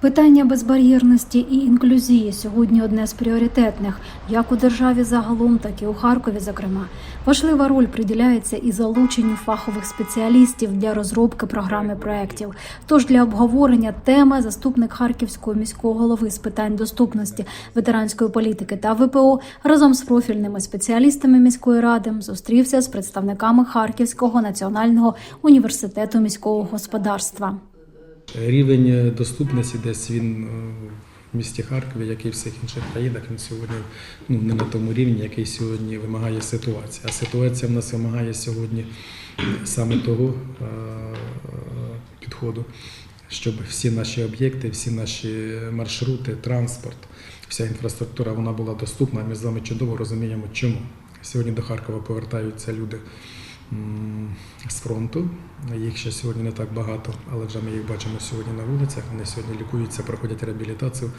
Питання безбар'єрності і інклюзії сьогодні одне з пріоритетних, як у державі загалом, так і у Харкові. Зокрема, важлива роль приділяється і залученню фахових спеціалістів для розробки програми проєктів. Тож для обговорення теми заступник харківського міського голови з питань доступності ветеранської політики та ВПО разом з профільними спеціалістами міської ради зустрівся з представниками Харківського національного університету міського господарства. Рівень доступності десь він е, в місті Харкові, як і в всіх інших країнах, він сьогодні ну, не на тому рівні, який сьогодні вимагає ситуація. А ситуація в нас вимагає сьогодні саме того е, підходу, щоб всі наші об'єкти, всі наші маршрути, транспорт, вся інфраструктура вона була доступна. Ми з вами чудово розуміємо, чому. Сьогодні до Харкова повертаються люди з фронту. Їх ще сьогодні не так багато, але вже ми їх бачимо сьогодні на вулицях. Вони сьогодні лікуються, проходять реабілітацію.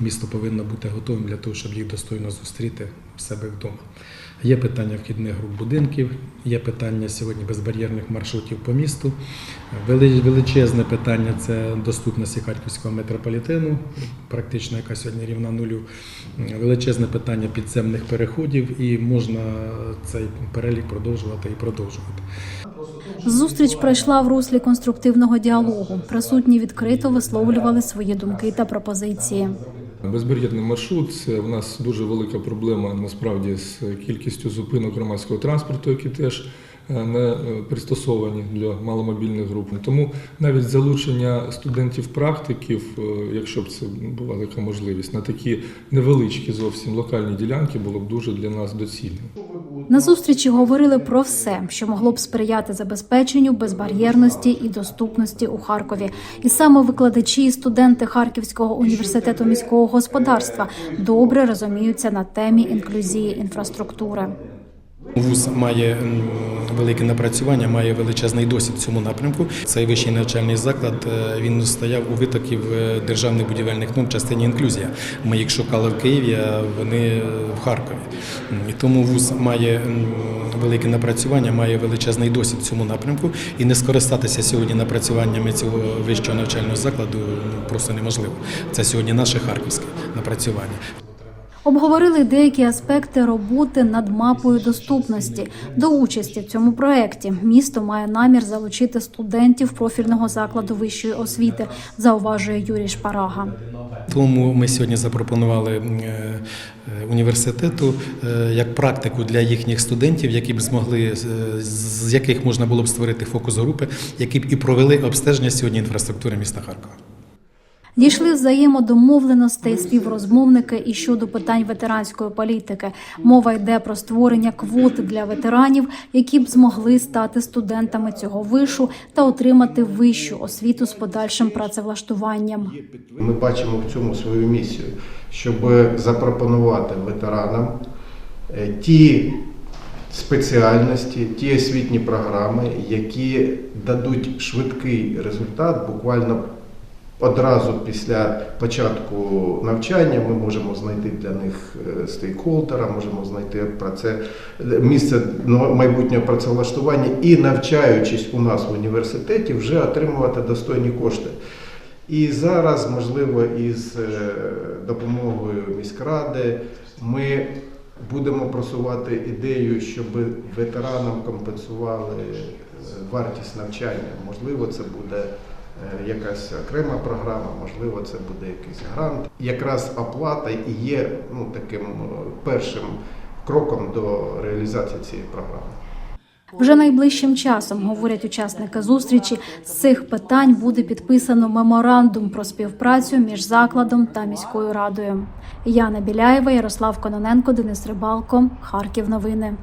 Місто повинно бути готовим для того, щоб їх достойно зустріти в себе вдома. Є питання вхідних груп будинків, є питання сьогодні безбар'єрних маршрутів по місту. Величезне питання це доступності харківського метрополітену, практично яка сьогодні рівна нулю. Величезне питання підземних переходів, і можна цей перелік продовжувати і продовжувати. Зустріч пройшла в руслі конструктивного діалогу. Присутні відкрито висловлювали свої думки та пропозиції. Безбар'єрний маршрут це в нас дуже велика проблема насправді з кількістю зупинок громадського транспорту, які теж е, не е, пристосовані для маломобільних груп. Тому навіть залучення студентів-практиків, е, якщо б це була така можливість, на такі невеличкі зовсім локальні ділянки було б дуже для нас доцільним. На зустрічі говорили про все, що могло б сприяти забезпеченню безбар'єрності і доступності у Харкові. І саме викладачі і студенти Харківського університету міського господарства добре розуміються на темі інклюзії інфраструктури. ВУЗ має велике напрацювання, має величезний досвід в цьому напрямку. Цей вищий навчальний заклад е, він стояв у витоків е, державних будівельних норм в частині інклюзія. Ми їх шукали в Києві, а вони в Харкові. І тому ВУЗ має велике напрацювання, має величезний досвід в цьому напрямку. І не скористатися сьогодні напрацюваннями цього вищого навчального закладу просто неможливо. Це сьогодні наше харківське напрацювання. Обговорили деякі аспекти роботи над мапою доступності. До участі в цьому проєкті місто має намір залучити студентів профільного закладу вищої освіти, зауважує Юрій Шпарага. Тому ми сьогодні запропонували е, е, університету е, як практику для їхніх студентів, які б змогли з яких можна було б створити фокус групи, які б і провели обстеження сьогодні інфраструктури міста Харкова. Дійшли взаємодомовленостей співрозмовники і щодо питань ветеранської політики. Мова йде про створення квот для ветеранів, які б змогли стати студентами цього вишу та отримати вищу освіту з подальшим працевлаштуванням. Ми бачимо в цьому свою місію, щоб запропонувати ветеранам е, ті спеціальності, ті освітні програми, які дадуть швидкий результат буквально. Одразу після початку навчання ми можемо знайти для них е, стейкхолдера, можемо знайти про це місце ну, майбутнього працевлаштування і навчаючись у нас в університеті, вже отримувати достойні кошти. І зараз, можливо, із е, допомогою міськради ми будемо просувати ідею, щоб ветеранам компенсували е, вартість навчання. Можливо, це буде е, якась окрема програма, можливо, це буде якийсь грант. Якраз оплата і є ну, таким е, першим кроком до реалізації цієї програми. Вже найближчим часом, говорять учасники зустрічі, з цих питань буде підписано меморандум про співпрацю між закладом та міською радою. Яна Біляєва, Ярослав Кононенко, Денис Рибалко, Харків. Новини.